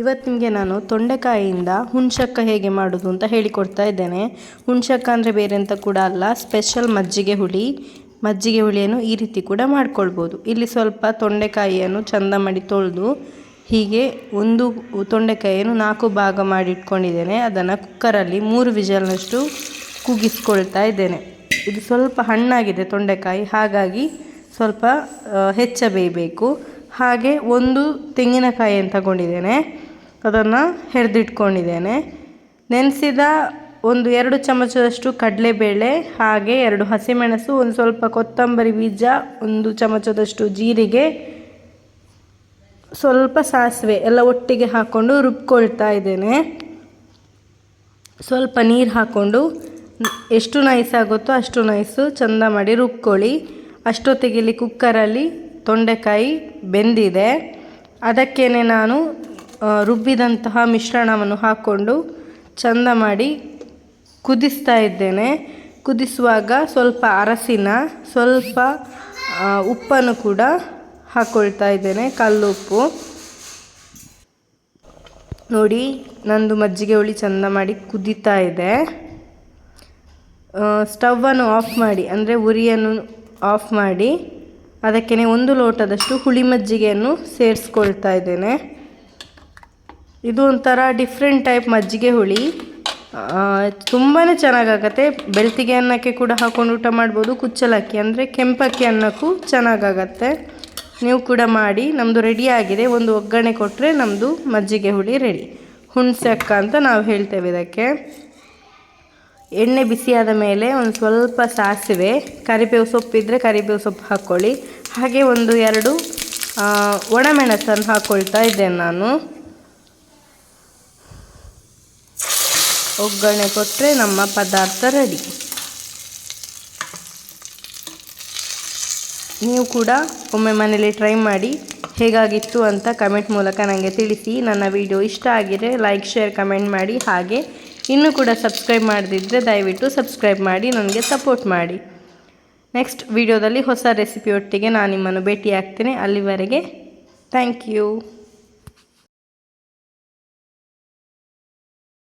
ಇವತ್ತು ನಿಮಗೆ ನಾನು ತೊಂಡೆಕಾಯಿಯಿಂದ ಹುಣ್ಸಕ್ಕ ಹೇಗೆ ಮಾಡೋದು ಅಂತ ಹೇಳಿಕೊಡ್ತಾ ಇದ್ದೇನೆ. ಹುಣ್ಸಕ್ಕ ಅಂದರೆ ಬೇರೆ ಅಂತ ಕೂಡ ಅಲ್ಲ ಸ್ಪೆಷಲ್ ಮಜ್ಜಿಗೆ ಹುಳಿ. ಮಜ್ಜಿಗೆ ಹುಳಿಯನ್ನು ಈ ರೀತಿ ಕೂಡ ಮಾಡ್ಕೊಳ್ಬೋದು. ಇಲ್ಲಿ ಸ್ವಲ್ಪ ತೊಂಡೆಕಾಯಿಯನ್ನು ಚಂದ ಮಾಡಿ ತೊಳೆದು ಹೀಗೆ ಒಂದು ತೊಂಡೆಕಾಯಿಯನ್ನು ನಾಲ್ಕು ಭಾಗ ಮಾಡಿ ಇಟ್ಕೊಂಡಿದ್ದೇನೆ. ಅದನ್ನು ಕುಕ್ಕರಲ್ಲಿ ಮೂರು ವಿಜಲ್ನಷ್ಟು ಕೂಗಿಸ್ಕೊಳ್ತಾ ಇದ್ದೇನೆ. ಇದು ಸ್ವಲ್ಪ ಹಣ್ಣಾಗಿದೆ ತೊಂಡೆಕಾಯಿ, ಹಾಗಾಗಿ ಸ್ವಲ್ಪ ಹೆಚ್ಚ ಬೇಯಬೇಕು ಹಾಗೆ ಒಂದು ತೆಂಗಿನಕಾಯಿಯನ್ನು ತಗೊಂಡಿದ್ದೇನೆ. ಅದನ್ನು ಹೆರೆದಿಟ್ಕೊಂಡಿದ್ದೇನೆ ನೆನೆಸಿದ ಒಂದು ಎರಡು ಚಮಚದಷ್ಟು ಕಡಲೆಬೇಳೆ, ಹಾಗೆ ಎರಡು ಹಸಿಮೆಣಸು, ಒಂದು ಸ್ವಲ್ಪ ಕೊತ್ತಂಬರಿ ಬೀಜ, ಒಂದು ಚಮಚದಷ್ಟು ಜೀರಿಗೆ, ಸ್ವಲ್ಪ ಸಾಸಿವೆ ಎಲ್ಲ ಒಟ್ಟಿಗೆ ಹಾಕ್ಕೊಂಡು ರುಬ್ಕೊಳ್ತಾ ಇದ್ದೇನೆ. ಸ್ವಲ್ಪ ನೀರು ಹಾಕ್ಕೊಂಡು ಎಷ್ಟು ನೈಸ್ ಆಗುತ್ತೋ ಅಷ್ಟು ನೈಸು ಚಂದ ಮಾಡಿ ರುಬ್ಕೊಳ್ಳಿ. ಅಷ್ಟೊತ್ತಿಗೆ ಇಲ್ಲಿ ಕುಕ್ಕರಲ್ಲಿ ತೊಂಡೆಕಾಯಿ ಬೆಂದಿದೆ. ಅದಕ್ಕೇ ನಾನು ರುಬ್ಬಿದಂತಹ ಮಿಶ್ರಣವನ್ನು ಹಾಕ್ಕೊಂಡು ಚಂದ ಮಾಡಿ ಕುದಿಸ್ತಾ ಇದ್ದೇನೆ. ಕುದಿಸುವಾಗ ಸ್ವಲ್ಪ ಅರಸಿನ, ಸ್ವಲ್ಪ ಉಪ್ಪನ್ನು ಕೂಡ ಹಾಕ್ಕೊಳ್ತಾ ಇದ್ದೇನೆ ಕಲ್ಲುಪ್ಪು ನೋಡಿ, ನಂದು ಮಜ್ಜಿಗೆ ಹುಳಿ ಚಂದ ಮಾಡಿ ಕುದೀತಾ ಇದೆ. ಸ್ಟವನ್ನು ಆಫ್ ಮಾಡಿ, ಅಂದರೆ ಉರಿಯನ್ನು ಆಫ್ ಮಾಡಿ ಅದಕ್ಕೆ ಒಂದು ಲೋಟದಷ್ಟು ಹುಳಿ ಮಜ್ಜಿಗೆಯನ್ನು ಸೇರಿಸ್ಕೊಳ್ತಾ ಇದ್ದೇನೆ. ಇದು ಒಂಥರ ಡಿಫ್ರೆಂಟ್ ಟೈಪ್ ಮಜ್ಜಿಗೆ ಹುಳಿ. ತುಂಬಾ ಚೆನ್ನಾಗಾಗತ್ತೆ. ಬೆಳ್ತಿಗೆ ಅನ್ನಕ್ಕೆ ಕೂಡ ಹಾಕೊಂಡು ಊಟ ಮಾಡ್ಬೋದು. ಕುಚ್ಚಲಕ್ಕಿ ಅಂದರೆ ಕೆಂಪಕ್ಕಿ ಅನ್ನಕ್ಕೂ ಚೆನ್ನಾಗಾಗತ್ತೆ. ನೀವು ಕೂಡ ಮಾಡಿ. ನಮ್ಮದು ರೆಡಿ ಆಗಿದೆ. ಒಂದು ಒಗ್ಗರಣೆ ಕೊಟ್ಟರೆ ನಮ್ಮದು ಮಜ್ಜಿಗೆ ಹುಳಿ ರೆಡಿ ಹುಣಸೆ ಅಕ್ಕ ಅಂತ ನಾವು ಹೇಳ್ತೇವೆ ಇದಕ್ಕೆ. ಎಣ್ಣೆ ಬಿಸಿಯಾದ ಮೇಲೆ ಒಂದು ಸ್ವಲ್ಪ ಸಾಸಿವೆ, ಕರಿಬೇವು ಸೊಪ್ಪಿದ್ರೆ ಕರಿಬೇವು ಸೊಪ್ಪು ಹಾಕ್ಕೊಳ್ಳಿ ಹಾಗೆ ಒಂದು ಎರಡು ಒಣಮೆಣಸನ್ನು ಹಾಕ್ಕೊಳ್ತಾ ಇದ್ದೇನೆ ನಾನು. ಒಗ್ಗರಣೆ ಕೊಟ್ಟರೆ ನಮ್ಮ ಪದಾರ್ಥ ರೆಡಿ. ನೀವು ಕೂಡ ಒಮ್ಮೆ ಮನೇಲಿ ಟ್ರೈ ಮಾಡಿ ಹೇಗಾಗಿತ್ತು ಅಂತ ಕಮೆಂಟ್ ಮೂಲಕ ನನಗೆ ತಿಳಿಸಿ. ನನ್ನ ವಿಡಿಯೋ ಇಷ್ಟ ಆಗಿದೆ ಲೈಕ್, ಶೇರ್, ಕಮೆಂಟ್ ಮಾಡಿ. ಹಾಗೆ ಇನ್ನೂ ಕೂಡ ಸಬ್ಸ್ಕ್ರೈಬ್ ಮಾಡದಿದ್ದರೆ ದಯವಿಟ್ಟು ಸಬ್ಸ್ಕ್ರೈಬ್ ಮಾಡಿ, ನನಗೆ ಸಪೋರ್ಟ್ ಮಾಡಿ. ನೆಕ್ಸ್ಟ್ ವಿಡಿಯೋದಲ್ಲಿ ಹೊಸ ರೆಸಿಪಿ ಒಟ್ಟಿಗೆ ನಾನು ನಿಮ್ಮನ್ನು ಭೇಟಿ ಆಗ್ತೇನೆ ಅಲ್ಲಿವರೆಗೆ ಥ್ಯಾಂಕ್ ಯು.